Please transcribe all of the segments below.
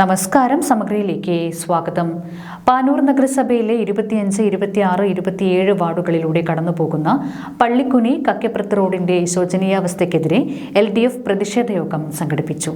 നമസ്കാരം സമഗ്രയിലേക്ക് സ്വാഗതം. പാനൂർ നഗരസഭയിലെ ഇരുപത്തിയഞ്ച് ഇരുപത്തിയാറ് ഇരുപത്തിയേഴ് വാർഡുകളിലൂടെ കടന്നുപോകുന്ന പള്ളിക്കുനി കക്കപ്പുറത്ത് റോഡിന്റെ ശോചനീയാവസ്ഥയ്ക്കെതിരെ എൽ ഡി എഫ് പ്രതിഷേധ യോഗം സംഘടിപ്പിച്ചു.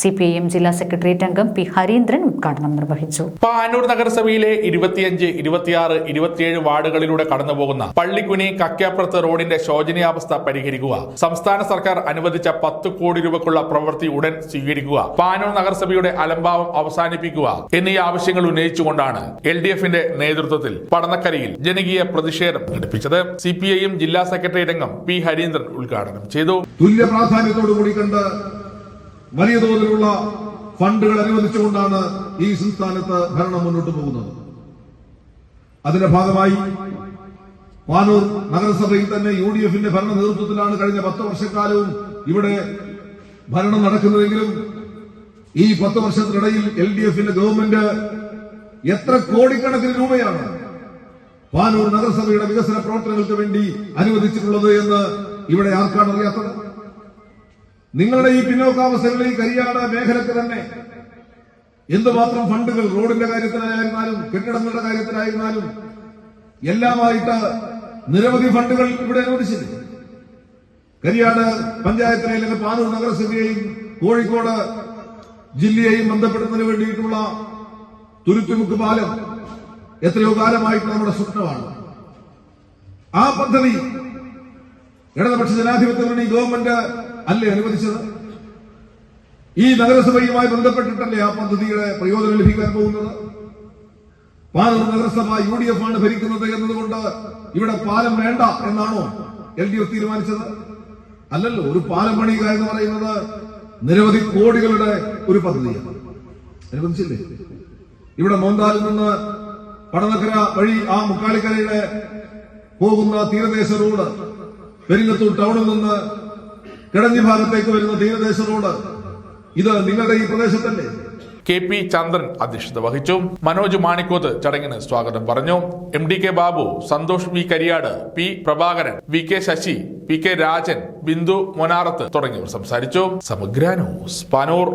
സി പി ഐ എം ജില്ലാ സെക്രട്ടേറിയറ്റ് അംഗം പി ഹരീന്ദ്രൻ ഉദ്ഘാടനം നിർവഹിച്ചു. പാനൂർ നഗരസഭയിലെ ഇരുപത്തിയഞ്ച് ഇരുപത്തിയാറ് ഇരുപത്തിയേഴ് വാർഡുകളിലൂടെ കടന്നുപോകുന്ന പള്ളിക്കുനി കക്കാപ്പുറത്ത് റോഡിന്റെ ശോചനീയാവസ്ഥ പരിഹരിക്കുക സംസ്ഥാന സർക്കാർ അനുവദിച്ച പത്ത് കോടി രൂപക്കുള്ള പ്രവൃത്തി ഉടൻ സ്വീകരിക്കുക പാനൂർ നഗരസഭയുടെ അലംഭാവം അവസാനിപ്പിക്കുക എന്നീ ആവശ്യങ്ങൾ ഉന്നയിച്ചുകൊണ്ടാണ് എൽ ഡി എഫിന്റെ നേതൃത്വത്തിൽ പടന്നക്കരയിൽ ജനകീയ പ്രതിഷേധം സംഘടിപ്പിച്ചത്. സി പി ഐ എം ജില്ലാ സെക്രട്ടേറിയറ്റ് അംഗം പി ഹരീന്ദ്രൻ ഉദ്ഘാടനം ചെയ്തു. തുല്യ പ്രാധാന്യത്തോടു കൂടി കണ്ട് വലിയ തോതിലുള്ള ഫണ്ടുകൾ അനുവദിച്ചുകൊണ്ടാണ് ഈ സംസ്ഥാനത്ത് ഭരണം മുന്നോട്ട് പോകുന്നത്. അതിന്റെ ഭാഗമായി പാനൂർ നഗരസഭയിൽ തന്നെ യു ഡി എഫിന്റെ ഭരണ നേതൃത്വത്തിലാണ് കഴിഞ്ഞ പത്ത് വർഷക്കാലവും ഇവിടെ ഭരണം നടക്കുന്നതെങ്കിലും ഈ പത്ത് വർഷത്തിനിടയിൽ എൽ ഡി എഫിന്റെ ഗവൺമെന്റ് എത്ര കോടിക്കണക്കിന് രൂപയാണ് പാനൂർ നഗരസഭയുടെ വികസന പ്രവർത്തനങ്ങൾക്ക് വേണ്ടി അനുവദിച്ചിട്ടുള്ളത് എന്ന് ഇവിടെ ആർക്കാണ് അറിയാത്തത്? നിങ്ങളുടെ ഈ പിന്നോക്കാവസ്ഥകളിൽ ഈ കരിയാട് മേഖലക്ക് തന്നെ എന്തുമാത്രം ഫണ്ടുകൾ റോഡിന്റെ കാര്യത്തിലായിരുന്നാലും കെട്ടിടങ്ങളുടെ കാര്യത്തിലായിരുന്നാലും എല്ലാമായിട്ട് നിരവധി ഫണ്ടുകൾ ഇവിടെ അനുവദിച്ചിട്ടുണ്ട്. കരിയാട് പഞ്ചായത്തിനെ അല്ലെങ്കിൽ പാനൂർ നഗരസഭയെയും കോഴിക്കോട് ജില്ലയെയും ബന്ധപ്പെടുന്നതിന് വേണ്ടിയിട്ടുള്ള തുരുത്തുമുക്ക് പാലം എത്രയോ കാലമായിട്ട് നമ്മുടെ സ്വപ്നമാണ്. ആ പദ്ധതി ഇടതുപക്ഷ ജനാധിപത്യത്തിന് ഗവൺമെന്റ് അല്ലേ അനുവദിച്ചത്? ഈ നഗരസഭയുമായി ബന്ധപ്പെട്ടിട്ടല്ലേ ആ പദ്ധതിയുടെ പ്രയോജനം ലഭിക്കാൻ പോകുന്നത്? പാലം നഗരസഭ യു ഡി എഫ് ആണ് ഭരിക്കുന്നത് എന്നതുകൊണ്ട് ഇവിടെ പാലം വേണ്ട എന്നാണോ എൽ ഡി എഫ് തീരുമാനിച്ചത്? അല്ലല്ലോ ഒരു പാലം പണിയുക എന്ന് പറയുന്നത് നിരവധി കോടികളുടെ ഒരു പദ്ധതിയാണ്. അനുവദിച്ചില്ലേ? ഇവിടെ മോന്താലിൽ നിന്ന് പടനക്കര വഴി ആ മുക്കാളിക്കരയുടെ പോകുന്ന തീരദേശ റോഡ് പെരിങ്ങത്തൂർ ടൗണിൽ നിന്ന് കിടഞ്ഞി ഭാഗത്തേക്ക് വരുന്ന തീരദേശ റോഡ്. ഇത് നിങ്ങളുടെ ഈ പ്രദേശത്തല്ലേ? കെ പി ചന്ദ്രൻ അധ്യക്ഷത വഹിച്ചു. മനോജ് മാണിക്കോത്ത് ചടങ്ങിന് സ്വാഗതം പറഞ്ഞു. M D K Babu Santhosh V Kariyad P Prabhakaran V K Sasi P K Rajan Bindu Monarath തുടങ്ങിയവർ സംസാരിച്ചു. സമഗ്ര ന്യൂസ് പാനൂർ.